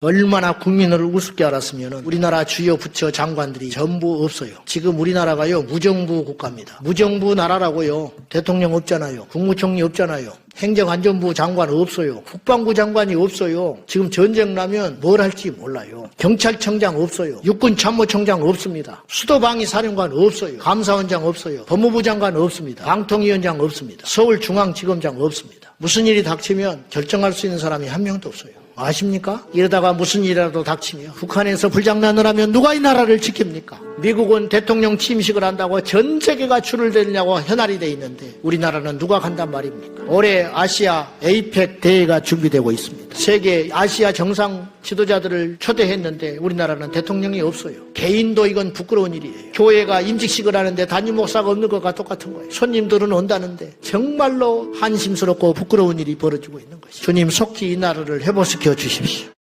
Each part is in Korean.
얼마나 국민을 우습게 알았으면 우리나라 주요 부처 장관들이 전부 없어요. 지금 우리나라가요 무정부 국가입니다. 무정부 나라라고요. 대통령 없잖아요. 국무총리 없잖아요. 행정안전부 장관 없어요. 국방부 장관이 없어요. 지금 전쟁 나면 뭘 할지 몰라요. 경찰청장 없어요. 육군 참모총장 없습니다. 수도방위 사령관 없어요. 감사원장 없어요. 법무부 장관 없습니다. 방통위원장 없습니다. 서울중앙지검장 없습니다. 무슨 일이 닥치면 결정할 수 있는 사람이 한 명도 없어요. 아십니까? 이러다가 무슨 일이라도 닥치면 북한에서 불장난을 하면 누가 이 나라를 지킵니까? 미국은 대통령 취임식을 한다고 전 세계가 줄을 대느냐고 현안이 돼 있는데 우리나라는 누가 간단 말입니까? 올해 아시아 에이펙 대회가 준비되고 있습니다. 세계 아시아 정상 지도자들을 초대했는데 우리나라는 대통령이 없어요. 개인도 이건 부끄러운 일이에요. 교회가 임직식을 하는데 담임 목사가 없는 것과 똑같은 거예요. 손님들은 온다는데 정말로 한심스럽고 부끄러운 일이 벌어지고 있는 것이죠. 주님 속히 이 나라를 회복시켜 주십시오.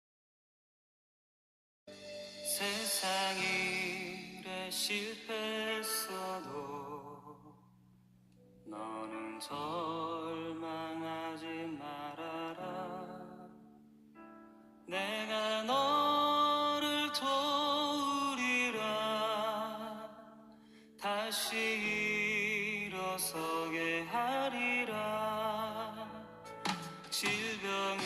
실패했어도 너는 절망하지 말아라. 내가 너를 도우리라. 다시 일어서게 하리라. 질병으